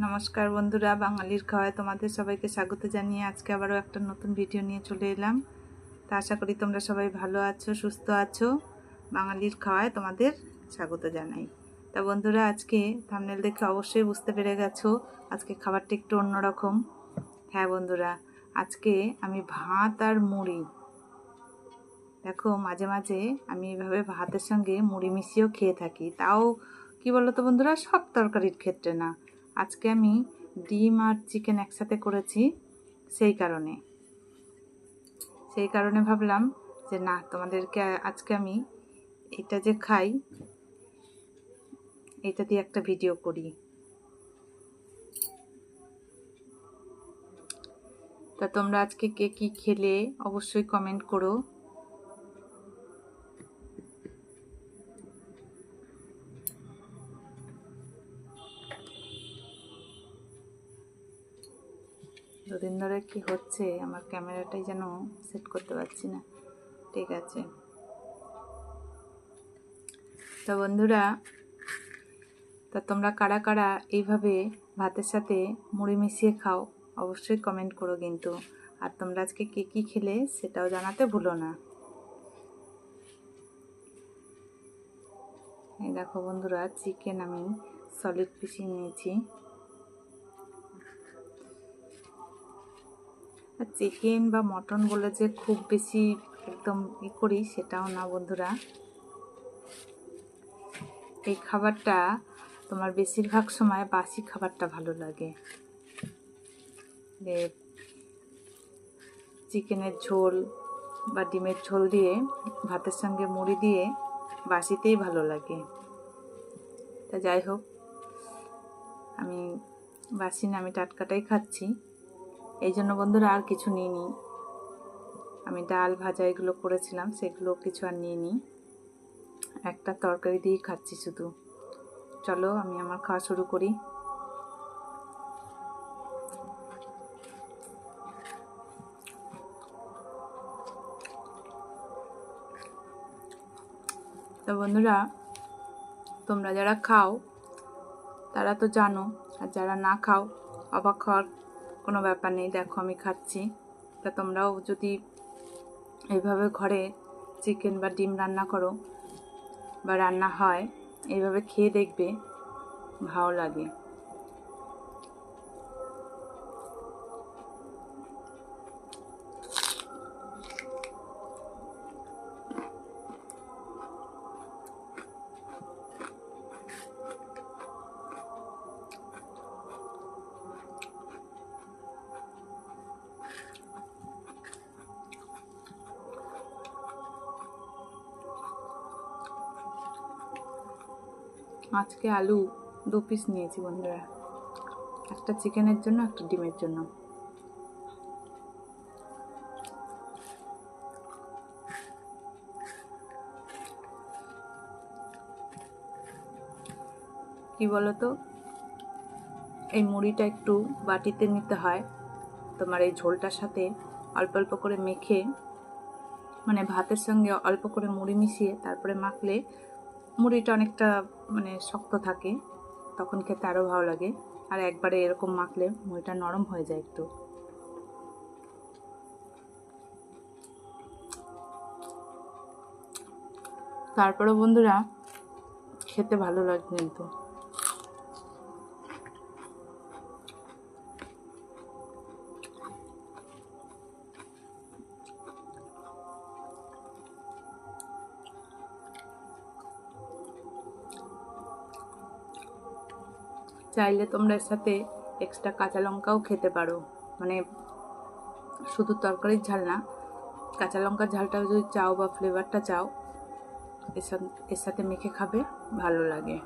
নমস্কার বন্ধুরা, বাঙালির খাওয়ায় তোমাদের সবাইকে স্বাগত জানিয়ে আজকে আবারও একটা নতুন ভিডিও নিয়ে চলে এলাম। তা আশা করি তোমরা সবাই ভালো আছো, সুস্থ আছো। বাঙালির খাওয়ায় তোমাদের স্বাগত জানাই। তা বন্ধুরা, আজকে থামনেল দেখে অবশ্যই বুঝতে পেরে গেছো, আজকে খাবারটা একটু অন্যরকম। হ্যাঁ বন্ধুরা, আজকে আমি ভাত আর মুড়ি। দেখো, মাঝে মাঝে আমি এভাবে ভাতের সঙ্গে মুড়ি মিশিয়েও খেয়ে থাকি। তাও কি বলতো বন্ধুরা, সব তরকারির ক্ষেত্রে না। আজকে আমি ডিম আর চিকেন একসাথে করেছি সেই কারণে। সেই কারণে ভাবলাম যে না, তোমাদেরকে আজকে আমি এটা যে খাই, এটা দিয়ে একটা ভিডিও করি। তা তোমরা আজকে কে কী খেলে অবশ্যই কমেন্ট করো। দুদিন ধরে কি হচ্ছে? আমার ক্যামেরাটাই যেন সেট করতে পারছি না। ঠিক আছে। তো বন্ধুরা, তা তোমরা কারা কারা এইভাবে ভাতের সাথে মুড়ি মিশিয়ে খাও, অবশ্যই কমেন্ট করো কিন্তু। আর তোমরা আজকে কী কী খেলে সেটাও জানাতে ভুলো না। দেখো বন্ধুরা, চিকেন আমি সলিড পিসি নিয়েছি। চিকেন বা মটন বলে যে খুব বেশি একদম ই করি, সেটাও না বন্ধুরা। এই খাবারটা তোমার বেশিরভাগ সময় বাসি খাবারটা ভালো লাগে। চিকেনের ঝোল বা ডিমের ঝোল দিয়ে, ভাতের সঙ্গে মুড়ি দিয়ে বাসিতেই ভালো লাগে। তা যাই হোক, আমি বাসি না, আমি টাটকাটাই খাচ্ছি। এই জন্য বন্ধুরা আর কিছু নিইনি। আমি ডাল ভাজা এগুলো করেছিলাম, সেগুলো কিছু আর নিয়ে নিই একটা তরকারি দিয়েই খাচ্ছি শুধু। চলো আমি আমার খাওয়া শুরু করি। তো বন্ধুরা, তোমরা যারা খাও, তারা তো জানো, আর যারা না খাও, অবাক হওয়ার কোনো ব্যাপার নেই, দেখো আমি খাচ্ছি। তা তোমরাও যদি এইভাবে ঘরে চিকেন বা ডিম রান্না করো বা রান্না হয়, এইভাবে খেয়ে দেখবে, ভালো লাগে। আজকে আলু দু পিস নিয়েছি বন্ধুরা। একটা চিকেনের জন্য, একটা ডিমের জন্য। কি বলতো? এই মুড়িটা একটু বাটিতে নিতে হয়। তোমার এই ঝোলটার সাথে অল্প অল্প করে মেখে মানে ভাতের সঙ্গে অল্প করে মুড়ি মিশিয়ে তারপরে মাখলে মুড়িটা অনেকটা মানে শক্ত থাকে, তখন খেতে আরও ভালো লাগে। আর একবারে এরকম মাখলে মুড়িটা নরম হয়ে যায় একটু। তারপরে বন্ধুরা, খেতে ভালো লাগে কিন্তু। চাইলে তোমরা এর সাথে এক্সট্রা কাঁচা লঙ্কাও খেতে পারো। মানে শুধু তরকারির ঝাল না, কাঁচা লঙ্কার ঝালটা যদি চাও বা ফ্লেভারটা চাও, এর সাথে এর সাথে মেখে খাবে, ভালো লাগে।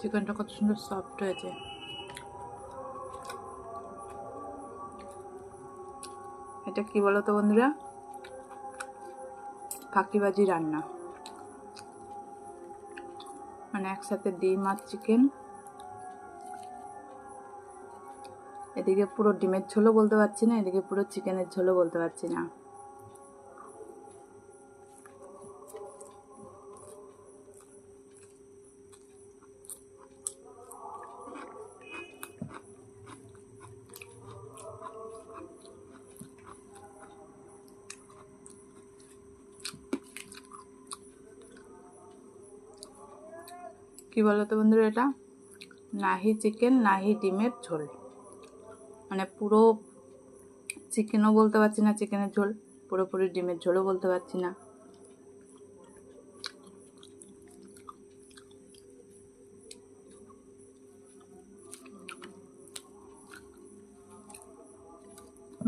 চিকেনটা কত সুন্দর সফট হয়েছে। এটা কি বলো তো বন্ধুরা? ফাঁকিবাজি রান্না। মানে একসাথে ডিম আর চিকেন এদিকে পুরো ডিমের ঝোলও বলতে পারছি না, এদিকে পুরো চিকেনের ঝোলও বলতে পারছি না। কি বলতো বন্ধুরা এটা? নাহি চিকেন, নাহি ডিমের ঝোল। মানে পুরো চিকেনও বলতে পারছি না, চিকেনের ঝোল। পুরোপুরি ডিমের ঝোলও বলতে পারছি না।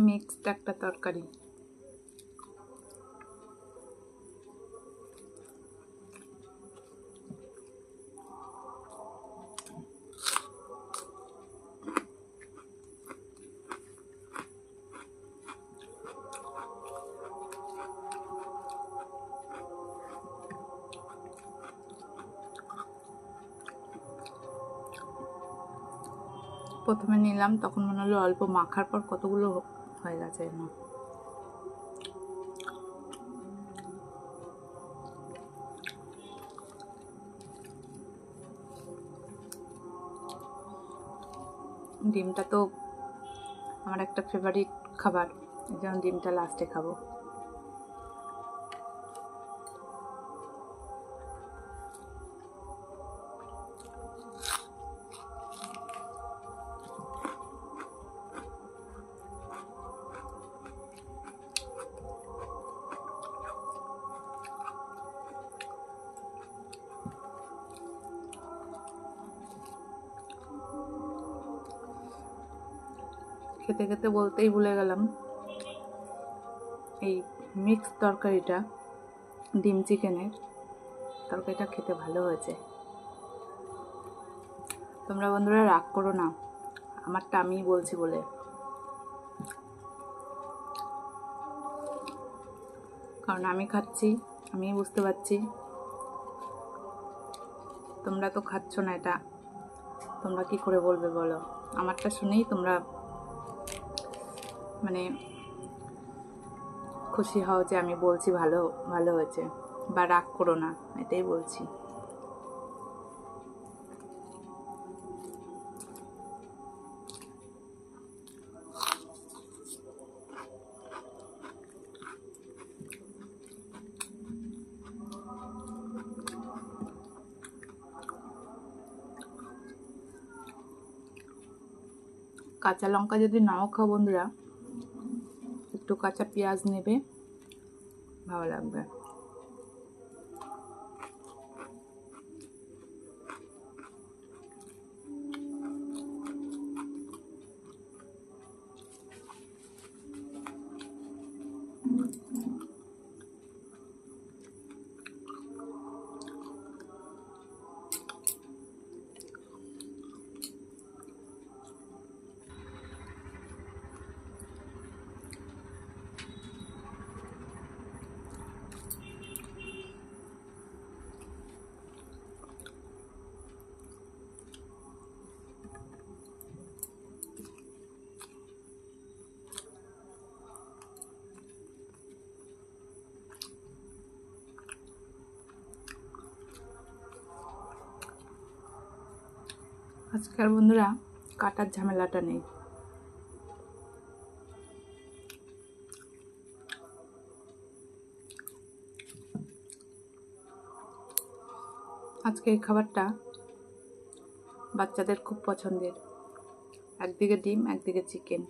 মিক্সড একটা তরকারি। প্রথমে নিলাম, তখন মনে হলো অল্প মাখার পর কতগুলো হয়ে গেছে না। ডিমটা তো আমার একটা ফেভারিট খাবার, এই জন্য ডিমটা লাস্টে খাব। খেতে খেতে বলতেই ভুলে গেলাম। এই মিক্স তরকারিটা, ডিম চিকেনের তরকারিটা খেতে ভালো হয়েছে। তোমরা বন্ধুরা রাগ করো না, আমারটা আমিই বলছি বলে। কারণ আমি খাচ্ছি আমি বুঝতে পারছি। তোমরা তো খাচ্ছ না এটা, তোমরা কি করে বলবে বলো? আমারটা শুনেই তোমরা মানে খুশি হও যে আমি বলছি ভালো ভালো হয়েছে বা রাগ করো না, এটাই বলছি। কাঁচা লঙ্কা যদি নাও খাও বন্ধুরা একটু কাঁচা পেঁয়াজ নেবে। ভালো লাগবে। আজকাল বন্ধুরা, কাটার ঝামেলাটা নেই। আজকে এই খাবারটা বাচ্চাদের খুব পছন্দের। একদিকে ডিম, একদিকে চিকেন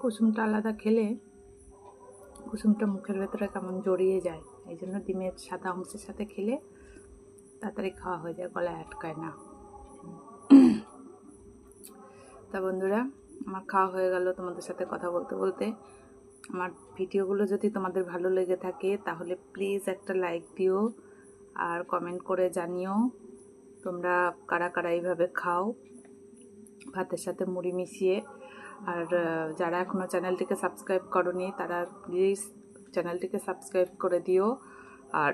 কুসুমটা আলাদা খেলে কুসুমটা মুখের ভেতরে কেমন জড়িয়ে যায়। এই জন্য ডিমের সাদা অংশের সাথে খেলে তাড়াতাড়ি খাওয়া হয়ে যায়, গলায় আটকায় না। তা বন্ধুরা, আমার খাওয়া হয়ে গেল তোমাদের সাথে কথা বলতে বলতে। আমার ভিডিওগুলো যদি তোমাদের ভালো লেগে থাকে, তাহলে প্লিজ একটা লাইক দিও আর কমেন্ট করে জানিও তোমরা কারা কারা এইভাবে খাও। ভাতের সাথে মুড়ি মিশিয়ে আর যারা এখনও চ্যানেলটিকে সাবস্ক্রাইব করনি, তারা প্লিজ চ্যানেলটিকে সাবস্ক্রাইব করে দিও। আর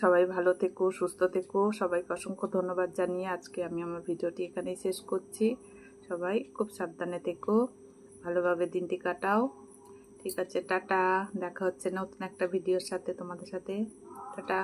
সবাই ভালো থেকো, সুস্থ থেকো। সবাইকে অসংখ্য ধন্যবাদ জানিয়ে আজকে আমি আমার ভিডিওটি এখানেই শেষ করছি। সবাই খুব সাবধানে থেকো, ভালোভাবে দিনটি কাটাও। ঠিক আছে, টাটা। দেখা হচ্ছে নতুন একটা ভিডিওর সাথে তোমাদের সাথে। টাটা।